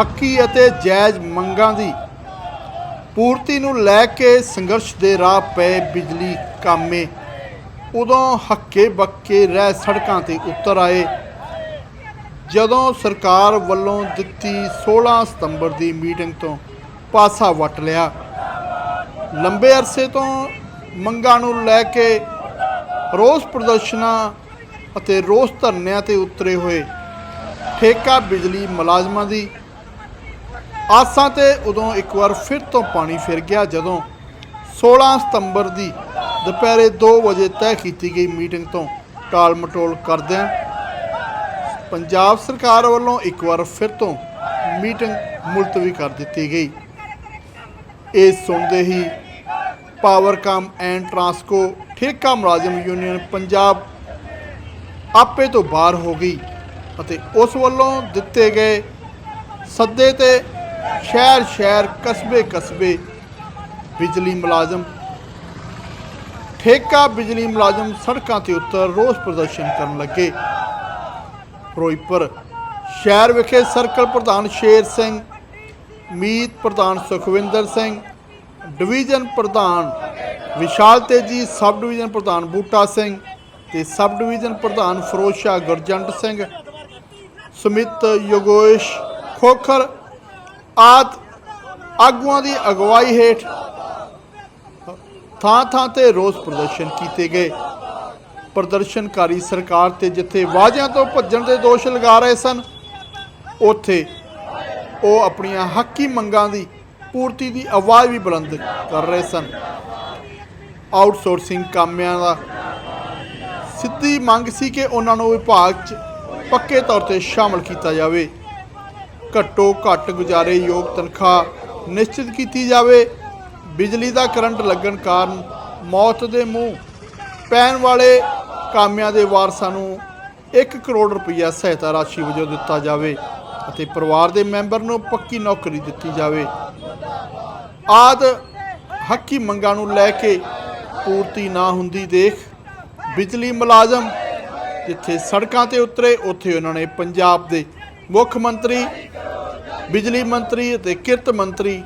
ਹੱਕੀ ਅਤੇ ਜਾਇਜ਼ ਮੰਗਾਂ ਦੀ ਪੂਰਤੀ ਨੂੰ ਲੈ ਕੇ ਸੰਘਰਸ਼ ਦੇ ਰਾਹ ਪਏ ਬਿਜਲੀ ਕਾਮੇ। ਉਦੋਂ ਹੱਕੇ ਬੱਕੇ ਰਹਿ ਸੜਕਾਂ ਤੇ ਉਤਰ ਆਏ। ਜਦੋਂ ਸਰਕਾਰ ਵੱਲੋਂ ਦਿੱਤੀ 16 ਸਤੰਬਰ ਦੀ ਮੀਟਿੰਗ ਤੋਂ ਪਾਸਾ ਵਟ ਲਿਆ, ਲੰਬੇ ਅਰਸੇ ਤੋਂ ਮੰਗਾਂ ਨੂੰ ਲੈ ਕੇ ਰੋਸ ਪ੍ਰਦਰਸ਼ਨਾਂ ਅਤੇ ਰੋਸ ਧਰਨਿਆਂ ਤੇ ਉਤਰੇ ਹੋਏ ਠੇਕਾ ਬਿਜਲੀ ਮੁਲਾਜ਼ਮਾਂ ਦੀ ਆਸਾਂ ਤੇ ਉਦੋਂ ਇੱਕ ਵਾਰ ਫਿਰ ਤੋਂ ਪਾਣੀ ਫਿਰ ਗਿਆ ਜਦੋਂ 16 ਸਤੰਬਰ ਦੀ ਦੁਪਹਿਰੇ 2 ਵਜੇ ਤੈਅ ਕੀਤੀ ਗਈ ਮੀਟਿੰਗ ਤੋਂ ਟਾਲ ਮਟੋਲ ਕਰਦਿਆਂ ਪੰਜਾਬ ਸਰਕਾਰ ਵੱਲੋਂ ਇੱਕ ਵਾਰ ਫਿਰ ਤੋਂ ਮੀਟਿੰਗ ਮੁਲਤਵੀ ਕਰ ਦਿੱਤੀ ਗਈ। ਇਹ ਸੁਣਦੇ ਹੀ ਪਾਵਰਕਾਮ ਐਂਡ ਟਰਾਂਸਕੋ ਠੇਕਾ ਮੁਲਾਜ਼ਮ ਯੂਨੀਅਨ ਪੰਜਾਬ ਆਪੇ ਤੋਂ ਬਾਹਰ ਹੋ ਗਈ ਅਤੇ ਉਸ ਵੱਲੋਂ ਦਿੱਤੇ ਗਏ ਸੱਦੇ ਤੇ ਸ਼ਹਿਰ ਸ਼ਹਿਰ ਕਸਬੇ ਕਸਬੇ ਬਿਜਲੀ ਮੁਲਾਜ਼ਮ, ਠੇਕਾ ਬਿਜਲੀ ਮੁਲਾਜ਼ਮ ਸੜਕਾਂ ਤੇ ਉਤਰ ਰੋਸ ਪ੍ਰਦਰਸ਼ਨ ਕਰਨ ਲੱਗੇ। ਫਿਰੋਜ਼ਪੁਰ ਸ਼ਹਿਰ ਵਿਖੇ ਸਰਕਲ ਪ੍ਰਧਾਨ ਸ਼ੇਰ ਸਿੰਘ, ਮੀਤ ਪ੍ਰਧਾਨ ਸੁਖਵਿੰਦਰ ਸਿੰਘ, ਡਿਵੀਜ਼ਨ ਪ੍ਰਧਾਨ ਵਿਸ਼ਾਲ ਤੇਜੀ, ਸਬ ਡਿਵੀਜ਼ਨ ਪ੍ਰਧਾਨ ਬੂਟਾ ਸਿੰਘ ਤੇ ਸਬ ਡਿਵੀਜ਼ਨ ਪ੍ਰਧਾਨ ਫਰੋਸ਼ਾ ਗੁਰਜੰਟ ਸਿੰਘ, ਸੁਮਿਤ ਯੋਗੇਸ਼ ਖੋਖਰ ਆਦ ਆਗੂਆਂ ਦੀ ਅਗਵਾਈ ਹੇਠ ਥਾਂ ਥਾਂ ਤੇ ਰੋਸ ਪ੍ਰਦਰਸ਼ਨ ਕੀਤੇ ਗਏ। ਪ੍ਰਦਰਸ਼ਨਕਾਰੀ ਸਰਕਾਰ ਤੇ ਜਿੱਥੇ ਵਾਅਦਿਆਂ ਤੋਂ ਭੱਜਣ ਦੇ ਦੋਸ਼ ਲਗਾ ਰਹੇ ਸਨ। ਉੱਥੇ ਉਹ ਆਪਣੀਆਂ ਹੱਕੀ ਮੰਗਾਂ ਦੀ ਪੂਰਤੀ ਦੀ ਆਵਾਜ਼ ਵੀ ਬੁਲੰਦ ਕਰ ਰਹੇ ਸਨ। ਆਊਟਸੋਰਸਿੰਗ ਕਾਮਿਆਂ ਦਾ ਸਿੱਧੀ ਮੰਗ ਸੀ ਕਿ ਉਹਨਾਂ ਨੂੰ ਵਿਭਾਗ 'ਚ ਪੱਕੇ ਤੌਰ ਤੇ ਸ਼ਾਮਲ ਕੀਤਾ ਜਾਵੇ। ਘੱਟੋ ਘੱਟ ਗੁਜ਼ਾਰੇ ਯੋਗ ਤਨਖਾਹ ਨਿਸ਼ਚਿਤ ਕੀਤੀ ਜਾਵੇ। ਬਿਜਲੀ ਦਾ ਕਰੰਟ ਲੱਗਣ ਕਾਰਨ ਮੌਤ ਦੇ ਮੂੰਹ। ਪੈਣ ਵਾਲੇ ਕਾਮਿਆਂ ਦੇ ਵਾਰਸਾਂ ਨੂੰ 1 ਕਰੋੜ ਰੁਪਈਆ ਸਹਾਇਤਾ ਰਾਸ਼ੀ ਵਜੋਂ ਦਿੱਤਾ ਜਾਵੇ ਅਤੇ ਪਰਿਵਾਰ ਦੇ ਮੈਂਬਰ ਨੂੰ ਪੱਕੀ ਨੌਕਰੀ ਦਿੱਤੀ ਜਾਵੇ। ਆਦ ਹੱਕੀ ਮੰਗਾਂ ਨੂੰ ਲੈ ਕੇ ਪੂਰਤੀ ਨਾ ਹੁੰਦੀ ਦੇਖ ਬਿਜਲੀ ਮੁਲਾਜ਼ਮ ਜਿੱਥੇ ਸੜਕਾਂ ਤੇ ਉਤਰੇ, ਉੱਥੇ ਉਹਨਾਂ ਨੇ ਪੰਜਾਬ ਦੇ ਮੁੱਖ ਮੰਤਰੀ, ਬਿਜਲੀ ਮੰਤਰੀ ਅਤੇ ਕਿਰਤ ਮੰਤਰੀ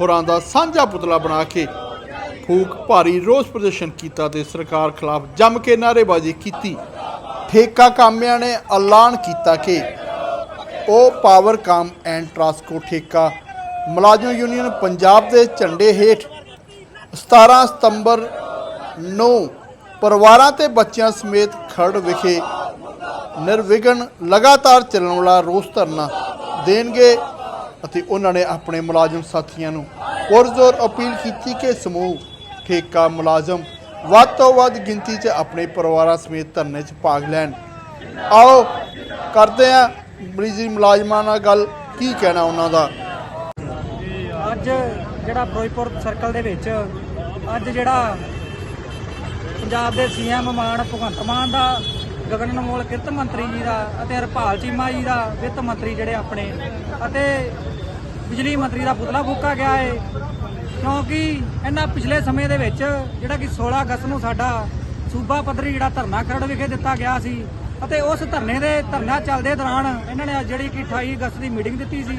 ਹੋਰਾਂ ਦਾ ਸਾਂਝਾ ਪੁਤਲਾ ਬਣਾ ਕੇ ਫੂਕ ਭਾਰੀ ਰੋਸ ਪ੍ਰਦਰਸ਼ਨ ਕੀਤਾ ਤੇ ਸਰਕਾਰ ਖਿਲਾਫ ਜੰਮ ਕੇ ਨਾਅਰੇਬਾਜ਼ੀ ਕੀਤੀ। ਠੇਕਾ ਕਾਮਿਆਂ ਨੇ ਐਲਾਨ ਕੀਤਾ ਕਿ ਉਹ ਪਾਵਰ ਕਾਮ ਐਂਡ ਟਰਾਂਸਕੋ ਠੇਕਾ ਮੁਲਾਜ਼ਮ ਯੂਨੀਅਨ ਪੰਜਾਬ ਦੇ ਝੰਡੇ ਹੇਠ 17 ਸਤੰਬਰ ਨੂੰ ਪਰਿਵਾਰਾਂ ਤੇ ਬੱਚਿਆਂ ਸਮੇਤ ਖਰੜ ਵਿਖੇ ਨਿਰਵਿਘਨ ਲਗਾਤਾਰ ਚੱਲਣ ਵਾਲਾ ਰੋਸ ਧਰਨਾ ਦੇਣਗੇ ਅਤੇ ਉਹਨਾਂ ਨੇ ਆਪਣੇ ਮੁਲਾਜ਼ਮ ਸਾਥੀਆਂ ਨੂੰ ਪੁਰਜ਼ੋਰ ਅਪੀਲ ਕੀਤੀ ਕਿ ਸਮੂਹ ਠੇਕਾ ਮੁਲਾਜ਼ਮ ਵੱਧ ਤੋਂ ਵੱਧ ਗਿਣਤੀ 'ਚ ਆਪਣੇ ਪਰਿਵਾਰਾਂ ਸਮੇਤ ਧਰਨੇ 'ਚ ਭਾਗ ਲੈਣ। ਆਓ ਕਰਦੇ ਆ ਮਰੀਜ਼ੀ ਮੁਲਾਜ਼ਮਾਂ ਨਾਲ ਗੱਲ। ਕੀ ਕਹਿਣਾ ਉਹਨਾਂ ਦਾ? ਅੱਜ ਜਿਹੜਾ ਫਿਰੋਜ਼ਪੁਰ ਸਰਕਲ ਦੇ ਵਿੱਚ ਅੱਜ ਜਿਹੜਾ ਪੰਜਾਬ ਦੇ ਸੀਐਮ ਮਾਨ ਭਗਵੰਤ ਮਾਨ ਦਾ ਗਗਨ ਅਨਮੋਲ ਕਿਰਤ ਮੰਤਰੀ ਜੀ ਦਾ ਅਤੇ ਹਰਪਾਲ ਚੀਮਾ ਜੀ ਦਾ ਵਿੱਤ ਮੰਤਰੀ ਜਿਹੜੇ ਆਪਣੇ ਅਤੇ ਬਿਜਲੀ ਮੰਤਰੀ ਦਾ ਪੁਤਲਾ ਫੂਕਾ ਗਿਆ ਹੈ ਕਿਉਂਕਿ ਇਹਨਾਂ ਪਿਛਲੇ ਸਮੇਂ ਦੇ ਵਿੱਚ ਜਿਹੜਾ ਕਿ 16 ਅਗਸਤ ਨੂੰ ਸਾਡਾ ਸੂਬਾ ਪੱਧਰੀ ਜਿਹੜਾ ਧਰਨਾ ਖਰੜ ਵਿਖੇ ਦਿੱਤਾ ਗਿਆ ਸੀ ਅਤੇ ਉਸ ਧਰਨੇ ਦੇ ਧਰਨਾ ਚੱਲਦੇ ਦੌਰਾਨ ਇਹਨਾਂ ਨੇ ਜਿਹੜੀ ਕਿ 28 ਅਗਸਤ ਦੀ ਮੀਟਿੰਗ ਦਿੱਤੀ ਸੀ।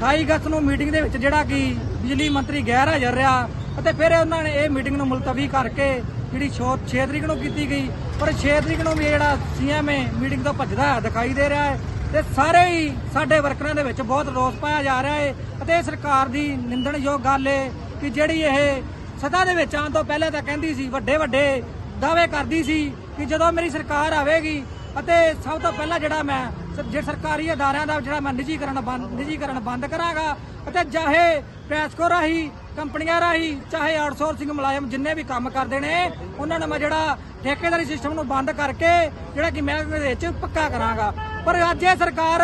28 ਅਗਸਤ ਨੂੰ ਮੀਟਿੰਗ ਦੇ ਵਿੱਚ ਜਿਹੜਾ ਕਿ ਬਿਜਲੀ ਮੰਤਰੀ ਗੈਰ ਹਾਜ਼ਰ ਰਿਹਾ ਅਤੇ ਫਿਰ ਉਹਨਾਂ ਨੇ ਇਹ ਮੀਟਿੰਗ ਨੂੰ ਮੁਲਤਵੀ ਕਰਕੇ ਜਿਹੜੀ 6 ਤਰੀਕ ਨੂੰ ਕੀਤੀ ਗਈ, ਪਰ 6 ਤਰੀਕ ਨੂੰ ਵੀ ਇਹ ਜਿਹੜਾ ਸੀਐਮ ਹੈ ਮੀਟਿੰਗ ਤੋਂ ਭੱਜਦਾ ਦਿਖਾਈ ਦੇ ਰਿਹਾ ਹੈ ਤੇ ਸਾਰੇ ਹੀ ਸਾਡੇ ਵਰਕਰਾਂ ਦੇ ਵਿੱਚ ਬਹੁਤ ਰੋਸ ਪਾਇਆ ਜਾ ਰਿਹਾ ਹੈ ਅਤੇ ਇਹ ਸਰਕਾਰ ਦੀ ਨਿੰਦਣਯੋਗ ਗੱਲ ਹੈ ਕਿ ਜਿਹੜੀ ਇਹ ਸਦਾ ਦੇ ਵਿੱਚ ਆਉਣ ਤੋਂ ਪਹਿਲਾਂ ਤਾਂ ਕਹਿੰਦੀ ਸੀ, ਵੱਡੇ ਵੱਡੇ ਦਾਅਵੇ ਕਰਦੀ ਸੀ ਕਿ ਜਦੋਂ ਮੇਰੀ ਸਰਕਾਰ ਆਵੇਗੀ ਅਤੇ ਸਭ ਤੋਂ ਪਹਿਲਾਂ ਜਿਹੜਾ ਮੈਂ ਸ- ਸਰਕਾਰੀ ਅਦਾਰਿਆਂ ਦਾ ਜਿਹੜਾ ਮੈਂ ਨਿੱਜੀਕਰਨ ਬੰਦ ਨਿੱਜੀਕਰਨ ਬੰਦ ਕਰਾਂਗਾ ਅਤੇ ਚਾਹੇ ਪੈਸਕੋ ਰਾਹੀਂ ਕੰਪਨੀਆਂ ਰਾਹੀਂ, ਚਾਹੇ ਆਊਟਸੋਰਸਿੰਗ ਮੁਲਾਜ਼ਮ ਜਿੰਨੇ ਵੀ ਕੰਮ ਕਰਦੇ ਨੇ, ਉਹਨਾਂ ਨੂੰ ਮੈਂ ਜਿਹੜਾ ਠੇਕੇਦਾਰੀ ਸਿਸਟਮ ਨੂੰ ਬੰਦ ਕਰਕੇ ਜਿਹੜਾ ਕਿ ਮੈਂ ਦੇ ਵਿੱਚ ਪੱਕਾ ਕਰਾਂਗਾ। ਪਰ ਅੱਜ ਇਹ ਸਰਕਾਰ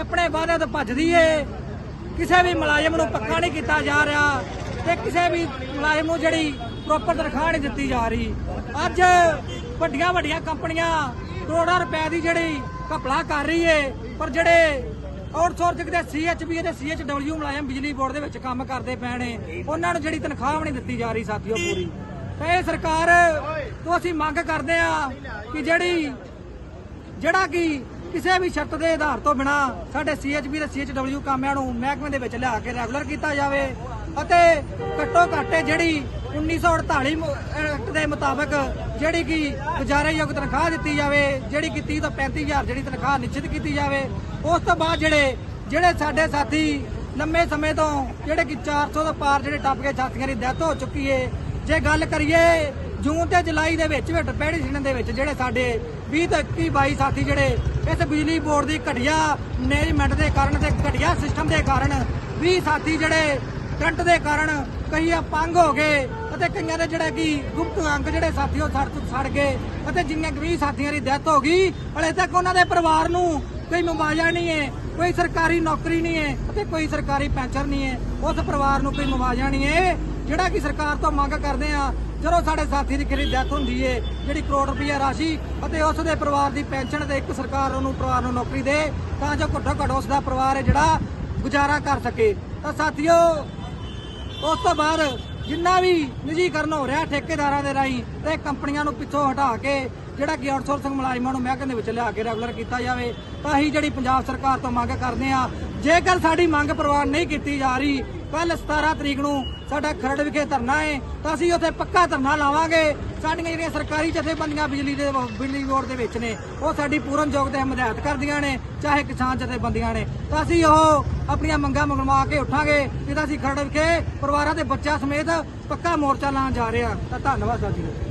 ਆਪਣੇ ਵਾਅਦੇ ਤੋਂ ਭੱਜਦੀ ਏ। ਕਿਸੇ ਵੀ ਮੁਲਾਜ਼ਮ ਨੂੰ ਪੱਕਾ ਨਹੀਂ ਕੀਤਾ ਜਾ ਰਿਹਾ ਤੇ ਕਿਸੇ ਵੀ ਮੁਲਾਜ਼ਮ ਨੂੰ ਜਿਹੜੀ ਪ੍ਰੋਪਰ ਤਨਖਾਹ ਨਹੀਂ ਦਿੱਤੀ ਜਾ ਰਹੀ। ਅੱਜ ਵੱਡੀਆਂ ਵੱਡੀਆਂ ਕੰਪਨੀਆਂ ਕਰੋੜਾਂ ਰੁਪਏ ਦੀ ਜਿਹੜੀ ਘਪਲਾ ਕਰ ਰਹੀ ਏ, ਪਰ ਜਿਹੜੇ ਆਊਟਸੋਰਸਿੰਗ ਦੇ ਸੀਐਚਬੀ ਤੇ ਸੀਐਚਡਬਲਯੂ ਮੁਲਾਜ਼ਮ ਬਿਜਲੀ ਬੋਰਡ ਦੇ ਵਿੱਚ ਕੰਮ ਕਰਦੇ ਪਏ ਨੇ। ਉਹਨਾਂ ਨੂੰ ਜਿਹੜੀ ਤਨਖਾਹ ਵੀ ਨਹੀਂ ਦਿੱਤੀ ਜਾ ਰਹੀ ਸਾਥੀਓ ਪੂਰੀ। ਤੇ ਇਹ ਸਰਕਾਰ ਤੋਂ ਅਸੀਂ ਮੰਗ ਕਰਦੇ ਆ ਕਿ ਜਿਹੜੀ, ਜਿਹੜਾ ਕਿ ਕਿਸੇ ਵੀ ਸ਼ਰਤ ਦੇ ਆਧਾਰ ਤੋਂ ਬਿਨਾ ਸਾਡੇ ਸੀਐਚਬੀ ਤੇ ਸੀਐਚਡਬਲਯੂ ਕਾਮਿਆਂ ਨੂੰ ਮਹਿਕਮੇ ਦੇ ਵਿੱਚ ਲਿਆ ਕੇ ਰੈਗੂਲਰ ਕੀਤਾ ਜਾਵੇ ਅਤੇ ਘੱਟੋ ਘੱਟ ਜਿਹੜੀ 1948 ਮ- ਐਕਟ ਦੇ ਮੁਤਾਬਕ ਜਿਹੜੀ ਕਿ ਗੁਜ਼ਾਰੇਯੋਗ ਤਨਖਾਹ ਦਿੱਤੀ ਜਾਵੇ, ਜਿਹੜੀ ਕਿ 30 ਤੋਂ 35000 ਜਿਹੜੀ ਤਨਖਾਹ ਨਿਸ਼ਚਿਤ ਕੀਤੀ ਜਾਵੇ ਉਸ ਤੋਂ ਬਾਅਦ ਜਿਹੜੇ ਜਿਹੜੇ ਸਾਡੇ ਸਾਥੀ ਲੰਮੇ ਸਮੇਂ ਤੋਂ ਜਿਹੜੇ ਕਿ 400 ਤੋਂ ਪਾਰ ਜਿਹੜੇ ਟੱਪ ਕੇ ਸਾਥੀਆਂ ਦੀ ਡੈਥ ਹੋ ਚੁੱਕੀ ਏ, ਜੇ ਗੱਲ ਕਰੀਏ ਜੂਨ ਤੇ ਜੁਲਾਈ ਦੇ ਵਿੱਚ ਵਿੱਚ ਪਹਿਲੀ ਸੀਜ਼ਨ ਦੇ ਵਿੱਚ ਜਿਹੜੇ ਸਾਡੇ 20 ਤੋਂ 21 22 ਸਾਥੀ ਜਿਹੜੇ ਇਸ ਬਿਜਲੀ ਬੋਰਡ ਦੀ ਘਟੀਆ ਮੈਨੇਜਮੈਂਟ ਦੇ ਕਾਰਨ ਤੇ ਘਟੀਆ ਸਿਸਟਮ ਦੇ ਕਾਰਨ 20 ਸਾਥੀ ਜਿਹੜੇ ਕਰੰਟ ਦੇ ਕਾਰਨ ਕਈਆਂ ਅਪੰਗ ਹੋ ਗਏ ਅਤੇ ਕਈਆਂ ਦੇ ਜਿਹੜੇ ਕਿ ਗੁਪਤ ਅੰਗ ਜਿਹੜੇ ਸਾਥੀ ਉਹ ਸੜ ਸੜ ਗਏ ਅਤੇ ਜਿੰਨੇ ਕੁ 20 ਸਾਥੀਆਂ ਦੀ ਡੈਥ ਹੋ ਗਈ, ਹਲੇ ਤੱਕ ਉਹਨਾਂ ਦੇ ਪਰਿਵਾਰ ਨੂੰ ਕੋਈ ਮੁਆਵਜ਼ਾ ਨਹੀਂ ਹੈ, ਕੋਈ ਸਰਕਾਰੀ ਨੌਕਰੀ ਨਹੀਂ ਹੈ ਅਤੇ ਕੋਈ ਸਰਕਾਰੀ ਪੈਨਸ਼ਨ ਨਹੀਂ ਹੈ। ਉਸ ਪਰਿਵਾਰ ਨੂੰ ਕੋਈ ਮੁਆਵਜ਼ਾ ਨਹੀਂ ਹੈ। ਜਿਹੜਾ ਕਿ ਸਰਕਾਰ ਤੋਂ ਮੰਗ ਕਰਦੇ ਆ ਜਦੋਂ ਸਾਡੇ ਸਾਥੀ ਦੀ ਕਿਹੜੀ ਡੈਥ ਹੁੰਦੀ ਏ ਜਿਹੜੀ ਕਰੋੜ ਰੁਪਈਆ ਰਾਸ਼ੀ ਅਤੇ ਉਸ ਦੇ ਪਰਿਵਾਰ ਦੀ ਪੈਨਸ਼ਨ ਤੇ ਇੱਕ ਸਰਕਾਰ ਉਹਨੂੰ ਪਰਿਵਾਰ ਨੂੰ ਨੌਕਰੀ ਦੇ, ਤਾਂ ਜੋ ਘੱਟੋ ਘੱਟ ਉਸ ਦਾ ਪਰਿਵਾਰ ਹੈ ਜਿਹੜਾ ਗੁਜ਼ਾਰਾ ਕਰ ਸਕੇ। ਤਾਂ ਸਾਥੀਓ, ਉਸ ਤੋਂ ਬਾਅਦ ਜਿੰਨਾ ਵੀ ਨਿਜੀਕਰਨ ਹੋ ਰਿਹਾ ਠੇਕੇਦਾਰਾਂ ਦੇ ਰਾਹੀਂ ਤੇ ਕੰਪਨੀਆਂ ਨੂੰ ਪਿੱਛੋਂ ਹਟਾ ਕੇ ਜਿਹੜਾ ਕਿ ਆਊਟਸੋਰਸਿੰਗ ਮੁਲਾਜ਼ਮਾਂ ਨੂੰ ਮਹਿਕਮੇ ਦੇ ਵਿੱਚ ਲਿਆ ਕੇ ਰੈਗੂਲਰ ਕੀਤਾ ਜਾਵੇ, ਤਾਂ ਹੀ ਜਿਹੜੀ ਪੰਜਾਬ ਸਰਕਾਰ ਤੋਂ ਮੰਗ ਕਰਦੇ ਆ, ਜੇਕਰ ਸਾਡੀ ਮੰਗ ਪ੍ਰਵਾਨ ਨਹੀਂ ਕੀਤੀ ਜਾ ਰਹੀ ਕੱਲ 17 ਤਰੀਕ ਨੂੰ ਸਾਡਾ ਖਰੜ ਵਿਖੇ ਧਰਨਾ ਹੈ, ਤਾਂ ਅਸੀਂ ਉੱਥੇ ਪੱਕਾ ਧਰਨਾ ਲਾਵਾਂਗੇ। ਸਾਡੀਆਂ ਜਿਹੜੀਆਂ ਸਰਕਾਰੀ ਜਥੇਬੰਦੀਆਂ ਬਿਜਲੀ ਦੇ, ਬਿਜਲੀ ਬੋਰਡ ਦੇ ਵਿੱਚ ਨੇ, ਉਹ ਸਾਡੀ ਪੂਰਨ ਯੋਗ ਤੇ ਹਮਾਇਤ ਕਰਦੀਆਂ ਨੇ, ਚਾਹੇ ਕਿਸਾਨ ਜਥੇਬੰਦੀਆਂ ਨੇ। ਤਾਂ ਅਸੀਂ ਉਹ ਆਪਣੀਆਂ ਮੰਗਾਂ ਮੰਗਵਾ ਕੇ ਉੱਠਾਂਗੇ ਜਿਹਦਾ ਅਸੀਂ ਖਰੜ ਵਿਖੇ ਪਰਿਵਾਰਾਂ ਦੇ ਬੱਚਿਆਂ ਸਮੇਤ ਪੱਕਾ ਮੋਰਚਾ ਲਾਉਣ ਜਾ ਰਹੇ ਹਾਂ। ਤਾਂ ਧੰਨਵਾਦ ਸਾਥੀਓ